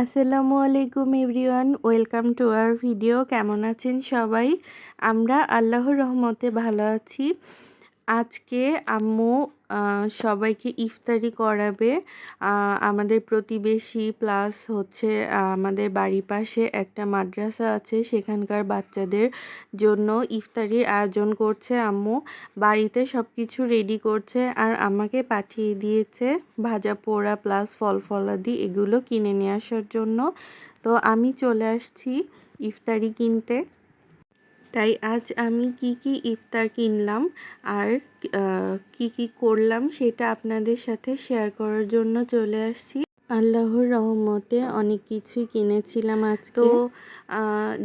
আসসালামু আলাইকুম everyone, welcome to our video. কেমন আছেন সবাই? আমরা আল্লাহর রহমতে ভালো আছি। আজকে আম্মু সবাইকে ইফতারি করাবে। আমাদের প্রতিবেশী প্লাস হচ্ছে আমাদের বাড়ির পাশে একটা মাদ্রাসা আছে, সেখানকার বাচ্চাদের জন্য ইফতারির আয়োজন করছে আম্মু। বাড়িতে সব কিছু রেডি করছে আর আমাকে পাঠিয়ে দিয়েছে ভাজা পোড়া প্লাস ফল ফলাদি এগুলো কিনে নিয়ে আসার জন্য। তো আমি চলে আসছি ইফতারি কিনতে। তাই আজ আমি কি কি ইফতার কিনলাম আর কি কি করলাম সেটা আপনাদের সাথে শেয়ার করার জন্য চলে আসছি। আল্লাহর রহমতে অনেক কিছুই কিনেছিলাম আজকে। তো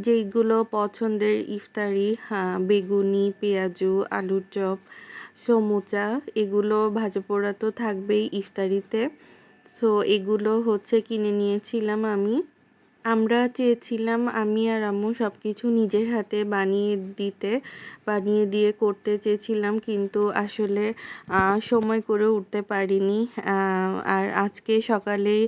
যেইগুলো পছন্দের ইফতারি হ্যাঁ, বেগুনি পেঁয়াজু আলুর চপ সমুচা এগুলো ভাজা পোড়া তো থাকবেই ইফতারিতে। সো এগুলো হচ্ছে কিনে নিয়েছিলাম আমি। আমরা চেয়েছিলাম আমি আর আম্মু সব কিছু নিজের হাতে বানিয়ে দিতে, বানিয়ে দিয়ে করতে চেয়েছিলাম, কিন্তু আসলে সময় করে উঠতে পারিনি। আর আজকে সকালেই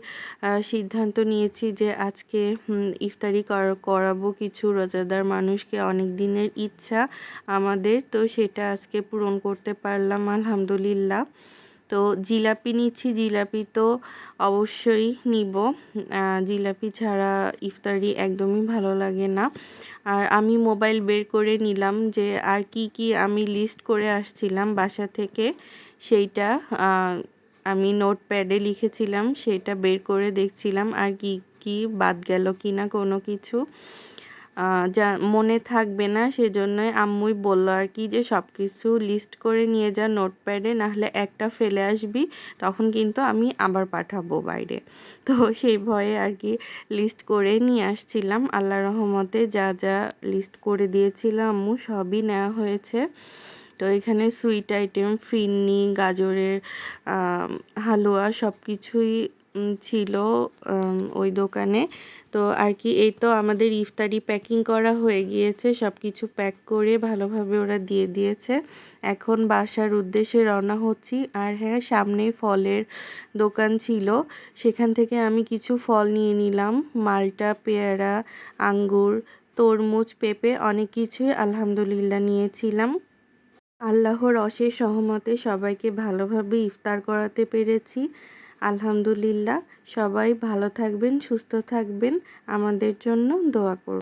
সিদ্ধান্ত নিয়েছি যে আজকে ইফতারি কর- করাবো কিছু রোজাদার মানুষকে, অনেক দিনের ইচ্ছা আমাদের, তো সেটা আজকে পূরণ করতে পারলাম, আলহামদুলিল্লাহ। তো জিলাপি নিচ্ছি, জিলাপি তো অবশ্যই নিব। জিলাপি ছাড়া ইফতারি একদমই ভালো লাগে না। আর আমি মোবাইল বের করে নিলাম যে আর কি কি আমি লিস্ট করে আসছিলাম বাসা থেকে, সেইটা আমি নোটপ্যাডে লিখেছিলাম সেটা বের করে দেখছিলাম আর কি কি বাদ গেল কি না কোনো কিছু। যা মনে থাকবে না, সেজন্যই আম্মুই বলল আর কি যে সব কিছু লিস্ট করে নিয়ে যা নোটপ্যাডে নাহলে একটা ফেলে আসবি, তখন কিন্তু আমি আবার পাঠাবো বাইরে। তো সেই ভয়ে আর কি লিস্ট করে নিয়ে আসছিলাম। আল্লাহ রহমতে যা যা লিস্ট করে দিয়েছিল আম্মু, সবই নেওয়া হয়েছে। তো এখানে সুইট আইটেম ফিরনি, গাজরের হালুয়া সব কিছুই ছিল ওই দোকানে। তো আর কি, এই তো আমাদের ইফতারি প্যাকিং করা হয়ে গিয়েছে। সব কিছু প্যাক করে ভালোভাবে ওরা দিয়ে দিয়েছে। এখন বাসার উদ্দেশ্যে রওনা হচ্ছি। আর হ্যাঁ সামনে ফলের দোকান ছিল। সেখান থেকে আমি কিছু ফল নিয়ে নিলাম। মালটা, পেয়ারা, আঙ্গুর, তরমুজ, পেঁপে, অনেক কিছুই আলহামদুলিল্লাহ নিয়েছিলাম। আল্লাহর অশেষ সহমতে সবাইকে ভালোভাবে ইফতার করাতে পেরেছি। আলহামদুলিল্লাহ। সবাই ভালো থাকবেন সুস্থ থাকবেন। আমাদের জন্য দোয়া করুন।